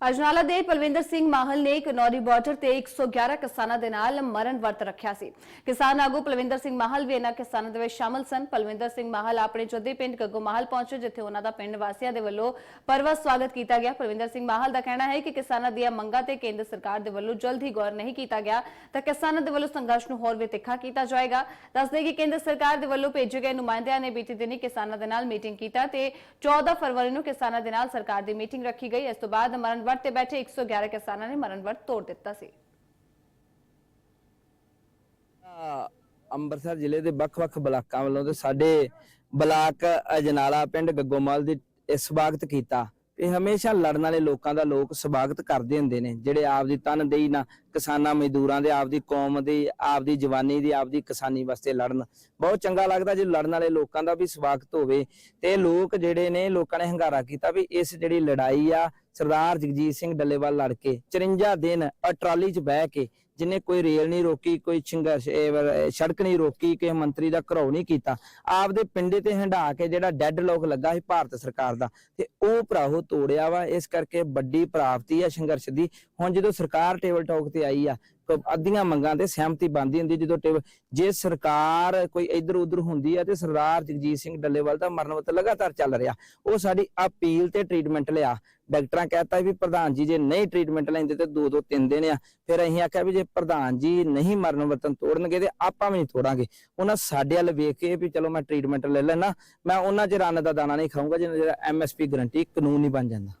ਅਜਨਾਲਾ ਦੇ ਪਲਵਿੰਦਰ ਸਿੰਘ ਮਾਹਲ ਨੇ ਕਨੌਰੀ ਬਾਰਡਰ ਤੇ 111 ਕਿਸਾਨਾਂ ਦੇ ਨਾਲ ਮਰਨ ਵਰਤ ਰੱਖਿਆ ਸੀ। ਕਿਸਾਨ ਆਗੂ ਪਲਵਿੰਦਰ ਸਿੰਘ ਮਾਹਲ ਵੀ ਇਹਨਾਂ ਕਿਸਾਨਾਂ ਦੇ ਵਿੱਚ ਸ਼ਾਮਲ ਸਨ। ਪਲਵਿੰਦਰ ਸਿੰਘ ਮਾਹਲ ਆਪਣੇ ਜੱਦੀ ਪਿੰਡ ਗੱਗੋ ਮਾਹਲ ਪਹੁੰਚੇ, ਜਿੱਥੇ ਉਹਨਾਂ ਦਾ ਪਿੰਡ ਵਾਸੀਆਂ ਦੇ ਵੱਲੋਂ ਪਰਵਾ ਸਵਾਗਤ ਕੀਤਾ ਗਿਆ। ਪਲਵਿੰਦਰ ਸਿੰਘ ਮਾਹਲ ਦਾ ਕਹਿਣਾ ਹੈ ਕਿ ਕਿਸਾਨਾਂ ਦੀਆਂ ਮੰਗਾਂ ਤੇ ਕੇਂਦਰ ਸਰਕਾਰ ਦੇ ਵੱਲੋਂ ਜਲਦ ਹੀ ਗੌਰ ਨਹੀਂ ਕੀਤਾ ਗਿਆ। ਤਾਂ ਕਿਸਾਨਾਂ ਦੇ ਵੱਲੋਂ ਸੰਘਰਸ਼ ਨੂੰ ਹੋਰ ਵੀ ਤਿੱਖਾ ਕੀਤਾ ਜਾਏਗਾ। ਦੱਸਦੇ ਕਿ ਕੇਂਦਰ ਸਰਕਾਰ ਦੇ ਵੱਲੋਂ ਭੇਜੇ ਗਏ ਨੁਮਾਇੰਦਿਆਂ ਨੇ ਬੀਤੇ ਦਿਨੀ ਕਿਸਾਨਾਂ ਦੇ ਨਾਲ ਮੀਟਿੰਗ ਕੀਤਾ ਤੇ 14 ਫਰਵਰੀ ਨੂੰ ਕਿਸਾਨਾਂ ਦੇ ਨਾਲ ਸਰਕਾਰ ਦੀ ਮੀਟਿੰਗ ਰੱਖੀ ਗਈ। ਇਸ ਤੋਂ ਬਾਅਦ ਮਰਨ ਵਰਤ ਤੇ ਬੈਠੇ 111 ਕਿਸਾਨਾਂ ਨੇ ਮਰਨ ਵਰਤ ਤੋੜ ਦਿੱਤਾ ਸੀ। ਅੰਮ੍ਰਿਤਸਰ ਜ਼ਿਲ੍ਹੇ ਦੇ ਵੱਖ-ਵੱਖ ਬਲਾਕਾਂ ਵੱਲੋਂ ਤੇ ਸਾਡੇ ਬਲਾਕ ਅਜਨਾਲਾ ਪਿੰਡ ਗੱਗੋਮਲ ਦੇ ਸਵਾਗਤ ਕੀਤਾ। ਇਹ ਹਮੇਸ਼ਾ ਲੜਨ ਵਾਲੇ ਲੋਕਾਂ ਦਾ ਲੋਕ ਸਵਾਗਤ ਕਰਦੇ ਹੁੰਦੇ ਨੇ, ਜਿਹੜੇ ਆਪਦੀ ਤਨਦੇਹੀ ਨਾਲ ਕਿਸਾਨਾਂ, ਮਜ਼ਦੂਰਾਂ ਦੇ, ਆਪਦੀ ਕੌਮ ਦੀ, ਆਪਦੀ ਜਵਾਨੀ ਦੀ, ਆਪਦੀ ਕਿਸਾਨੀ ਵਾਸਤੇ ਲੜਨ। ਬਹੁਤ ਚੰਗਾ ਲੱਗਦਾ ਜੇ ਲੜਨ ਵਾਲੇ ਲੋਕਾਂ ਦਾ ਵੀ ਸਵਾਗਤ ਹੋਵੇ ਤੇ ਲੋਕ ਜਿਹੜੇ ਨੇ ਲੋਕਾਂ ਨੇ ਹੰਗਾਰਾ ਕੀਤਾ ਵੀ ਇਸ ਜਿਹੜੀ ਲੜਾਈ ਆ ਸਰਦਾਰ ਜਗਜੀਤ ਸਿੰਘ ਡੱਲੇਵਾਲ ਲੜ ਕੇ 54 ਦਿਨ ਅ ਟਰਾਲੀ 'ਚ ਬਹਿ ਕੇ ਜਿਨੇ ਕੋਈ ਰੇਲ ਨਹੀਂ ਰੋਕੀ, ਕੋਈ ਸੰਘਰਸ਼ ਸੜਕ ਨਹੀਂ ਰੋਕੀ, ਕਿਸੇ ਮੰਤਰੀ ਦਾ ਘਰੋ ਨਹੀਂ ਕੀਤਾ, ਆਪਦੇ ਪਿੰਡੇ ਤੇ ਹੰਢਾ ਕੇ ਜਿਹੜਾ ਡੈੱਡ ਲੋਕ ਲੱਗਾ ਸੀ ਭਾਰਤ ਸਰਕਾਰ ਦਾ ਤੇ ਉਹ ਭਰਾਹੋ ਤੋੜਿਆ ਵਾ, ਇਸ ਕਰਕੇ ਵੱਡੀ ਪ੍ਰਾਪਤੀ ਆ ਸੰਘਰਸ਼ ਦੀ। ਹੁਣ ਜਦੋਂ ਸਰਕਾਰ ਟੇਬਲ ਟਾਕ ਤੇ ਆਈ ਆ ਅੱਧੀਆਂ ਮੰਗਾਂ ਤੇ ਸਹਿਮਤੀ ਬਣਦੀ ਹੁੰਦੀ ਜਦੋਂ ਜੇ ਸਰਕਾਰ ਕੋਈ ਇੱਧਰ ਉੱਧਰ ਹੁੰਦੀ ਆ ਤੇ ਸਰਦਾਰ ਜਗਜੀਤ ਸਿੰਘ ਡੱਲੇਵਾਲ ਦਾ ਮਰਨ ਵਤ ਲਗਾਤਾਰ ਚੱਲ ਰਿਹਾ। ਉਹ ਸਾਡੀ ਅਪੀਲ ਤੇ ਟ੍ਰੀਟਮੈਂਟ ਲਿਆ। ਡਾਕਟਰਾਂ ਕਹਿਤਾ ਵੀ ਪ੍ਰਧਾਨ ਜੀ, ਜੇ ਨਹੀਂ ਟ੍ਰੀਟਮੈਂਟ ਲੈਂਦੇ ਤੇ ਦੋ ਦੋ ਤਿੰਨ ਦਿਨ ਆ। ਫਿਰ ਅਸੀਂ ਆਖਿਆ ਵੀ ਜੇ ਪ੍ਰਧਾਨ ਜੀ ਨਹੀਂ ਮਰਨ ਵਤਨ ਤੋੜਨਗੇ ਤੇ ਆਪਾਂ ਵੀ ਨਹੀਂ ਤੋੜਾਂਗੇ। ਉਹਨਾਂ ਸਾਡੇ ਵੱਲ ਵੇਖ ਕੇ ਵੀ ਚਲੋ ਮੈਂ ਟ੍ਰੀਟਮੈਂਟ ਲੈ ਲੈਣਾ ਮੈਂ ਉਹਨਾਂ ਚ ਰੰਨ ਦਾ ਦਾਣਾ ਨਹੀਂ ਖਾਊਂਗਾ, ਜਿੰਨਾ ਜਿਹੜਾ ਐਮਐਸਪੀ ਗਰੰਟੀ ਕਾਨੂੰਨ ਨਹੀਂ ਬਣ ਜਾਂਦਾ।